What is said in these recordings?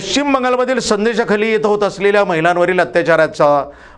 पश्चिम बंगालमधील संदेशाखाली येत होत असलेल्या महिलांवरील अत्याचाराचा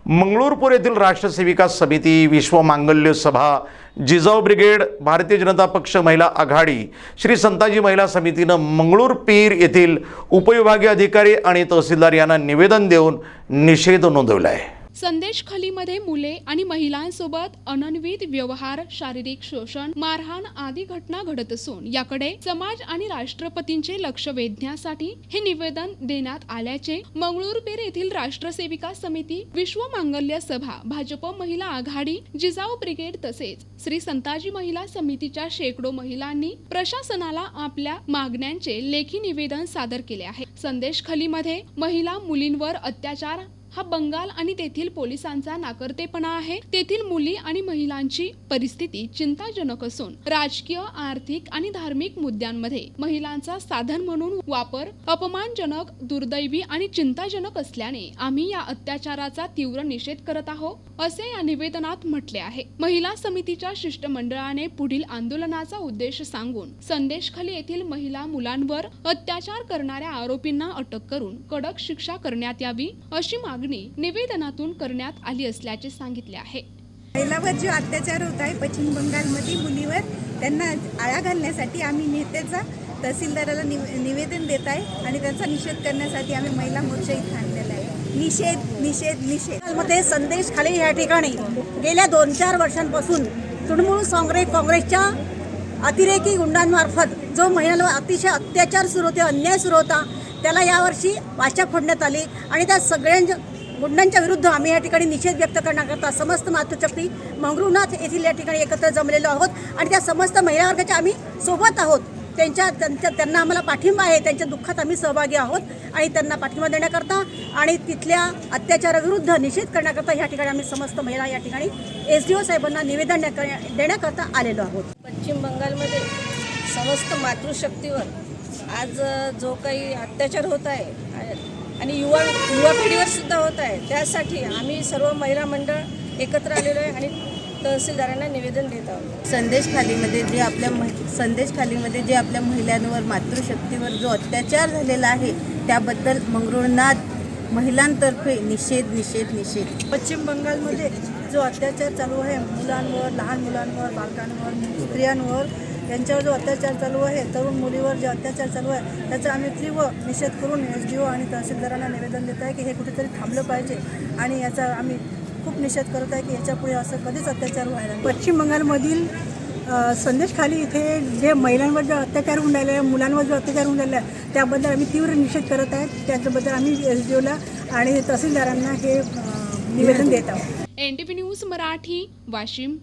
मंगळूरपूर येथील राष्ट्रसेविका समिती विश्व मांगल्य सभा जिजाऊ ब्रिगेड भारतीय जनता पक्ष महिला आघाडी श्री संताजी महिला समितीनं मंगळूर पीर येथील उपविभागीय अधिकारी आणि तहसीलदार यांना निवेदन देऊन निषेध नोंदवला आहे संदेश खलीमध्ये मुले आणि महिलांसोबत अनन्वित व्यवहार शारीरिक शोषण मारहाण आदी घटना घडत असून याकडे समाज आणि राष्ट्रपतींचे लक्ष वेधण्यासाठी हे निवेदन देण्यात आल्याचे मंगळूरपेर येथील राष्ट्रसेविका समिती विश्व मांगल्य सभा भाजप महिला आघाडी जिजाऊ ब्रिगेड तसेच श्री संताजी महिला समितीच्या शेकडो महिलांनी प्रशासनाला आपल्या मागण्यांचे लेखी निवेदन सादर केले आहे. संदेश खलीमध्ये महिला मुलींवर अत्याचार हा बंगाल आणि तेथील पोलिसांचा नाकर्तेपणा आहे. तेथील मुली आणि महिलांची परिस्थिती चिंताजनक असून राजकीय आर्थिक आणि धार्मिक मुद्द्यांमध्ये महिलांचा साधन म्हणून वापर अपमानजनक दुर्दैवी आणि चिंताजनक असल्याने आम्ही या अत्याचाराचा तीव्र निषेध करत आहोत असे या निवेदनात म्हटले आहे. महिला समितीच्या शिष्टमंडळाने पुढील आंदोलनाचा उद्देश सांगून संदेशखाली येथील महिला मुलांवर अत्याचार करणाऱ्या आरोपींना अटक करून कडक शिक्षा करण्यात यावी अशी मागणी निवेदनातून करण्यात आली असल्याचे सांगितले आहे. महिलावर जो अत्याचार होत आहे पश्चिम बंगालमध्ये मुलीवर त्यांना आळा घालण्यासाठी आम्ही नेत्याचा तहसीलदाराला निव निवेदन देत आहे आणि त्यांचा निषेध करण्यासाठी आम्ही महिला मोर्चा इथे आणलेला आहे. निषेध निषेध निषेध. मध्ये संदेश खाली या ठिकाणी. गेल्या दोन चार वर्षांपासून तृणमूल काँग्रेस काँग्रेसच्या अतिरेकी गुंडांमार्फत जो महिलांवर अतिशय अत्याचार सुरू होते अन्याय सुरू होता त्याला यावर्षी वाचा फोडण्यात आली आणि त्या सगळ्यांच्या गुंडांच्या विरुद्ध आम्ही या ठिकाणी निषेध व्यक्त करण्याकरता समस्त मातृशक्ती मंगरुनाथ येथील या ठिकाणी एकत्र जमलेलो आहोत. आणि त्या समस्त महिला वर्गाच्या आम्ही सोबत आहोत. त्यांच्या त्यांच्या त्यांना आम्हाला पाठिंबा आहे. त्यांच्या दुःखात आम्ही सहभागी आहोत. आणि त्यांना पाठिंबा देण्याकरता आणि तिथल्या अत्याचाराविरुद्ध निषेध करण्याकरता या ठिकाणी आम्ही समस्त महिला या ठिकाणी एस डी ओ साहेबांना निवेदन देण्याकरता आलेलो आहोत. पश्चिम बंगालमध्ये समस्त मातृशक्तीवर आज जो काही अत्याचार होत आहे आणि युवा युवा पिढीवर सुद्धा होत आहे. त्यासाठी आम्ही सर्व महिला मंडळ एकत्र आलेलो आहे आणि तहसीलदारांना निवेदन देत आहोत. संदेश खालीमध्ये जे आपल्या महि संदेश खालीमध्ये जे आपल्या महिलांवर मातृशक्तीवर जो अत्याचार झालेला आहे त्याबद्दल मंगरुळनाथ महिलांतर्फे निषेध निषेध निषेध. पश्चिम बंगालमध्ये जो अत्याचार चालू आहे मुलांवर लहान मुलांवर बालकांवर स्त्रियांवर यांच्यावर जो अत्याचार चालू आहे तरुण मुलीवर जे अत्याचार चालू आहे त्याचा आम्ही तीव्र निषेध करून एस डी ओ आणि तहसीलदारांना निवेदन देत आहे की हे कुठेतरी थांबलं पाहिजे आणि याचा आम्ही खूप निषेध करत आहे की याच्यापुढे असं कधीच अत्याचार व्हायला नाही. पश्चिम बंगालमधील संदेशखाली इथे जे महिलांवर जो अत्याचार होऊन राहिला आहे मुलांवर जो अत्याचार होऊन राहिला आहे त्याबद्दल आम्ही तीव्र निषेध करत आहेत त्याच्याबद्दल आम्ही एस डी ओला आणि तहसीलदारांना हे निवेदन देत आहोत. N T V news Marathi Washim.